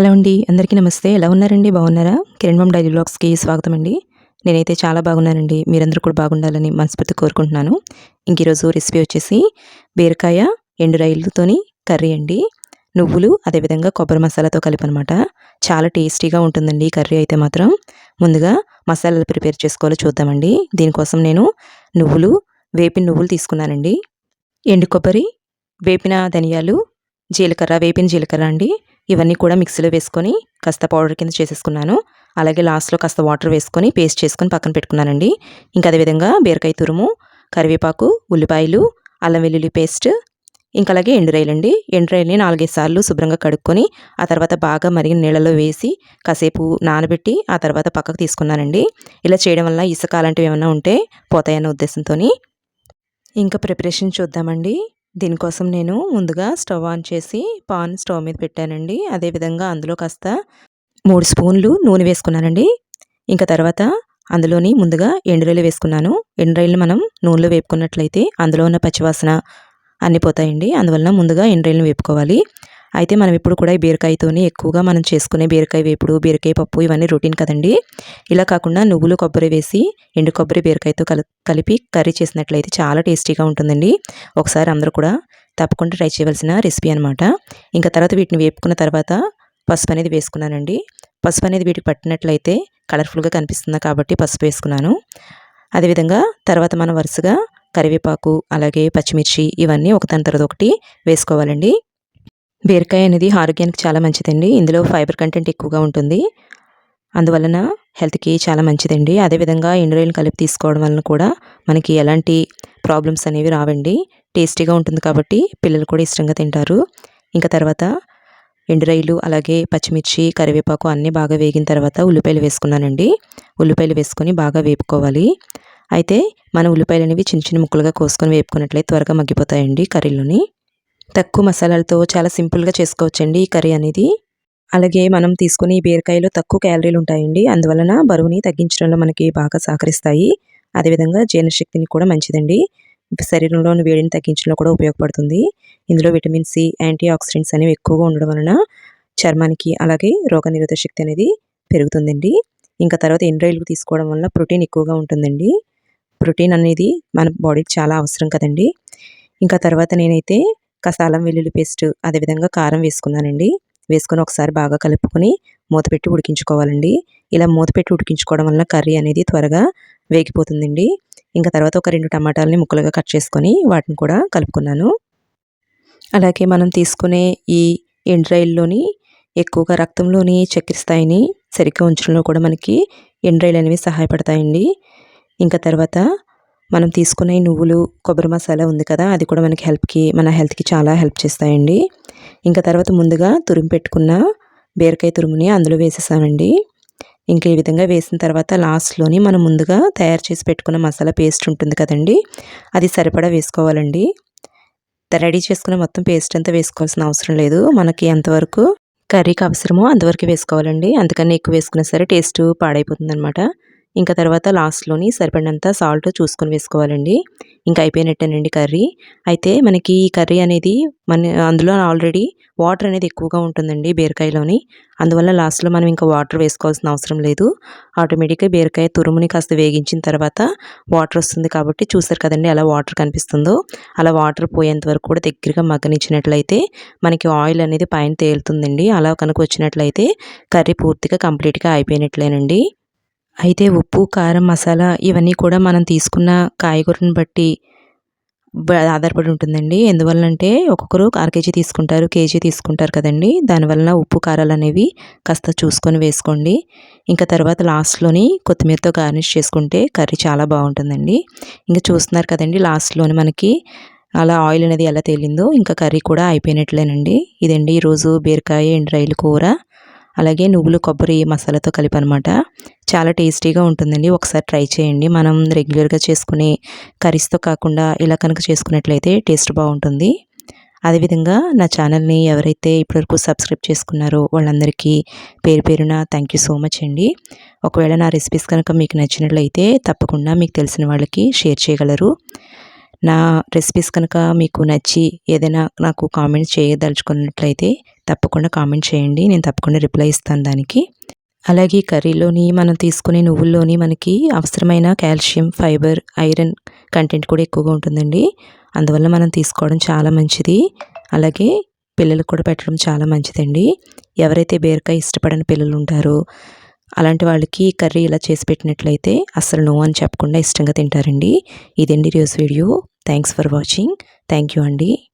Hello అండి అందరికీ నమస్తే. ఎలా ఉన్నారండి? బాగున్నారా? కిరణ్ మమ్ డైలీ బ్లాగ్స్కి స్వాగతం అండి. నేనైతే చాలా బాగున్నానండి. మీరందరూ కూడా బాగుండాలని మనస్ఫూర్తి కోరుకుంటున్నాను. ఇంక ఈరోజు రెసిపీ వచ్చేసి బీరకాయ ఎండు రైలుతోని కర్రీ అండి. నువ్వులు అదేవిధంగా కొబ్బరి మసాలాతో కలిపి అనమాట చాలా టేస్టీగా ఉంటుందండి ఈ కర్రీ అయితే మాత్రం. ముందుగా మసాలాలు ప్రిపేర్ చేసుకోవాలో చూద్దామండి. దీనికోసం నేను నువ్వులు వేపిన నువ్వులు తీసుకున్నానండి. ఎండు కొబ్బరి వేపిన ధనియాలు జీలకర్ర వేపిన జీలకర్ర అండి. ఇవన్నీ కూడా మిక్సీలో వేసుకొని కాస్త పౌడర్ కింద చేసేసుకున్నాను. అలాగే లాస్ట్లో కాస్త వాటర్ వేసుకొని పేస్ట్ చేసుకొని పక్కన పెట్టుకున్నానండి. ఇంకా అదేవిధంగా బీరకాయ తురుము కరివేపాకు ఉల్లిపాయలు అల్లం వెల్లుల్లి పేస్ట్ ఇంకా అలాగే ఎండురాయలండి. ఎండురాయల్ని నాలుగైదు సార్లు శుభ్రంగా కడుక్కొని ఆ తర్వాత బాగా మరిగిన నీళ్ళలో వేసి కాసేపు నానబెట్టి ఆ తర్వాత పక్కకు తీసుకున్నానండి. ఇలా చేయడం వల్ల ఇసుక అలాంటివి ఏమైనా ఉంటే పోతాయన్న ఉద్దేశంతో ఇంకా ప్రిపరేషన్ చూద్దామండి. దీనికోసం నేను ముందుగా స్టవ్ ఆన్ చేసి పాన్ స్టవ్ మీద పెట్టానండి. అదేవిధంగా అందులో కాస్త మూడు స్పూన్లు నూనె వేసుకున్నానండి. ఇంకా తర్వాత అందులోని ముందుగా ఎండురాయిలు వేసుకున్నాను. ఎండురాయిలు మనం నూనెలో వేపుకున్నట్లయితే అందులో ఉన్న పచ్చివాసన అన్ని పోతాయండి. అందువలన ముందుగా ఎండురాయిలను వేపుకోవాలి. అయితే మనం ఇప్పుడు కూడా ఈ బీరకాయతోనే ఎక్కువగా మనం చేసుకునే బీరకాయ వేపుడు బీరకాయ పప్పు ఇవన్నీ రొటీన్ కదండి. ఇలా కాకుండా నువ్వులు కొబ్బరి వేసి ఎండు కొబ్బరి బీరకాయతో కలిపి కర్రీ చేసినట్లయితే చాలా టేస్టీగా ఉంటుందండి. ఒకసారి అందరూ కూడా తప్పకుండా ట్రై చేయవలసిన రెసిపీ అనమాట ఇంకా తర్వాత వీటిని వేపుకున్న తర్వాత పసుపు అనేది వేసుకున్నానండి. పసుపు అనేది వీటికి పట్టినట్లయితే కలర్ఫుల్గా కనిపిస్తుంది కాబట్టి పసుపు వేసుకున్నాను. అదేవిధంగా తర్వాత మనం వరుసగా కరివేపాకు అలాగే పచ్చిమిర్చి ఇవన్నీ ఒకదాని తర్వాత ఒకటి వేసుకోవాలండి. బీరకాయ అనేది ఆరోగ్యానికి చాలా మంచిదండి. ఇందులో ఫైబర్ కంటెంట్ ఎక్కువగా ఉంటుంది. అందువలన హెల్త్కి చాలా మంచిదండి. అదేవిధంగా ఎండురాయిలు కలిపి తీసుకోవడం వలన కూడా మనకి ఎలాంటి ప్రాబ్లమ్స్ అనేవి రావండి. టేస్టీగా ఉంటుంది కాబట్టి పిల్లలు కూడా ఇష్టంగా తింటారు. ఇంకా తర్వాత ఎండురాయిలు అలాగే పచ్చిమిర్చి కరివేపాకు అన్నీ బాగా వేగిన తర్వాత ఉల్లిపాయలు వేసుకున్నానండి. ఉల్లిపాయలు వేసుకొని బాగా వేపుకోవాలి. అయితే మన ఉల్లిపాయలు అనేవి చిన్న చిన్న ముక్కలుగా కోసుకొని వేపుకున్నట్లయితే త్వరగా మగ్గిపోతాయండి కర్రీలోని. తక్కువ మసాలాలతో చాలా సింపుల్గా చేసుకోవచ్చండి ఈ కర్రీ అనేది. అలాగే మనం తీసుకునే ఈ బీరకాయలో తక్కువ క్యాలరీలు ఉంటాయండి. అందువలన బరువుని తగ్గించడంలో మనకి బాగా సహకరిస్తాయి. అదేవిధంగా జీర్ణశక్తిని కూడా మంచిదండి. శరీరంలోని వేడిని తగ్గించడంలో కూడా ఉపయోగపడుతుంది. ఇందులో విటమిన్ సి యాంటీ ఆక్సిడెంట్స్ అనేవి ఎక్కువగా ఉండడం వలన చర్మానికి అలాగే రోగనిరోధక శక్తి అనేది పెరుగుతుందండి. ఇంకా తర్వాత ఎండ్రాయిల్కి తీసుకోవడం వల్ల ప్రోటీన్ ఎక్కువగా ఉంటుందండి. ప్రోటీన్ అనేది మన బాడీకి చాలా అవసరం కదండి. ఇంకా తర్వాత నేనైతే కసాలం వెల్లుల్లి పేస్ట్ అదేవిధంగా కారం వేసుకున్నానండి. వేసుకొని ఒకసారి బాగా కలుపుకొని మూత పెట్టి ఉడికించుకోవాలండి. ఇలా మూత పెట్టి ఉడికించుకోవడం వల్ల కర్రీ అనేది త్వరగా వేగిపోతుందండి. ఇంకా తర్వాత ఒక రెండు టమాటాలని ముక్కలుగా కట్ చేసుకొని వాటిని కూడా కలుపుకున్నాను. అలాగే మనం తీసుకునే ఈ ఎండ్రాయిల్లోని ఎక్కువగా రక్తంలోని చక్కెర స్థాయిని సరిగ్గా ఉంచడంలో కూడా మనకి ఎండ్రాయిల్ అనేవి సహాయపడతాయండి. ఇంకా తర్వాత మనం తీసుకునే నువ్వులు కొబ్బరి మసాలా ఉంది కదా అది కూడా మనకి హెల్ప్కి మన హెల్త్కి చాలా హెల్ప్ చేస్తాయండి. ఇంకా తర్వాత ముందుగా తురిమి పెట్టుకున్న బీరకాయ తురుముని అందులో వేసేసామండి. ఇంకా ఈ విధంగా వేసిన తర్వాత లాస్ట్లోని మనం ముందుగా తయారు చేసి పెట్టుకున్న మసాలా పేస్ట్ ఉంటుంది కదండి అది సరిపడా వేసుకోవాలండి. రెడీ చేసుకున్న మొత్తం పేస్ట్ అంతా వేసుకోవాల్సిన అవసరం లేదు. మనకి ఎంతవరకు కర్రీకి అవసరమో అంతవరకు వేసుకోవాలండి. అందుకని ఎక్కువ వేసుకున్నా సరే టేస్ట్ పాడైపోతుంది అనమాట ఇంకా తర్వాత లాస్ట్లోని సరిపడినంత సాల్ట్ చూసుకొని వేసుకోవాలండి. ఇంకా అయిపోయినట్టేనండి కర్రీ. అయితే మనకి ఈ కర్రీ అనేది మన అందులో ఆల్రెడీ వాటర్ అనేది ఎక్కువగా ఉంటుందండి బీరకాయలోని. అందువల్ల లాస్ట్లో మనం ఇంకా వాటర్ వేసుకోవాల్సిన అవసరం లేదు. ఆటోమేటిక్గా బీరకాయ తురుముని కాస్త వేగించిన తర్వాత వాటర్ వస్తుంది కాబట్టి చూసారు కదండి అలా వాటర్ కనిపిస్తుందో. అలా వాటర్ పోయేంత వరకు కూడా దగ్గరగా మగ్గనిచ్చినట్లయితే మనకి ఆయిల్ అనేది పైన తేలుతుందండి. అలా కనుక వచ్చినట్లయితే కర్రీ పూర్తిగా కంప్లీట్గా అయిపోయినట్లేనండి. అయితే ఉప్పు కారం మసాలా ఇవన్నీ కూడా మనం తీసుకున్న కాయగూరని బట్టి ఆధారపడి ఉంటుందండి. ఎందువల్లంటే ఒక్కొక్కరు అర కేజీ తీసుకుంటారు కేజీ తీసుకుంటారు కదండి. దానివల్ల ఉప్పు కారాలు అనేవి కాస్త చూసుకొని వేసుకోండి. ఇంకా తర్వాత లాస్ట్లోని కొత్తిమీరతో గార్నిష్ చేసుకుంటే కర్రీ చాలా బాగుంటుందండి. ఇంకా చూస్తున్నారు కదండి లాస్ట్లోని మనకి అలా ఆయిల్ అనేది ఎలా తేలిందో ఇంకా కర్రీ కూడా అయిపోయినట్లేనండి. ఇదండి ఈరోజు బీరకాయ ఎండు రైలు కూర అలాగే నువ్వులు కొబ్బరి మసాలాతో కలిపి అనమాట చాలా టేస్టీగా ఉంటుందండి. ఒకసారి ట్రై చేయండి. మనం రెగ్యులర్గా చేసుకునే కర్రీస్తో కాకుండా ఇలా కనుక చేసుకున్నట్లయితే టేస్ట్ బాగుంటుంది. అదేవిధంగా నా ఛానల్ని ఎవరైతే ఇప్పటివరకు సబ్స్క్రైబ్ చేసుకున్నారో వాళ్ళందరికీ పేరు పేరున థ్యాంక్ యూ సో మచ్ అండి. ఒకవేళ నా రెసిపీస్ కనుక మీకు నచ్చినట్లయితే తప్పకుండా మీకు తెలిసిన వాళ్ళకి షేర్ చేయగలరు. నా రెసిపీస్ కనుక మీకు నచ్చి ఏదైనా నాకు కామెంట్స్ చేయదలుచుకున్నట్లయితే తప్పకుండా కామెంట్ చేయండి. నేను తప్పకుండా రిప్లై ఇస్తాను దానికి. అలాగే కర్రీలోని మనం తీసుకునే నువ్వుల్లోని మనకి అవసరమైన కాల్షియం ఫైబర్ ఐరన్ కంటెంట్ కూడా ఎక్కువగా ఉంటుందండి. అందువల్ల మనం తీసుకోవడం చాలా మంచిది. అలాగే పిల్లలకు కూడా పెట్టడం చాలా మంచిదండి. ఎవరైతే బీరకాయ ఇష్టపడని పిల్లలు ఉంటారో అలాంటి వాళ్ళకి కర్రీ ఇలా చేసి పెట్టినట్లయితే అసలు నో అని చెప్పకుండా ఇష్టంగా తింటారండి. ఇదండి రోజు video. Thanks for watching. Thank you అండి.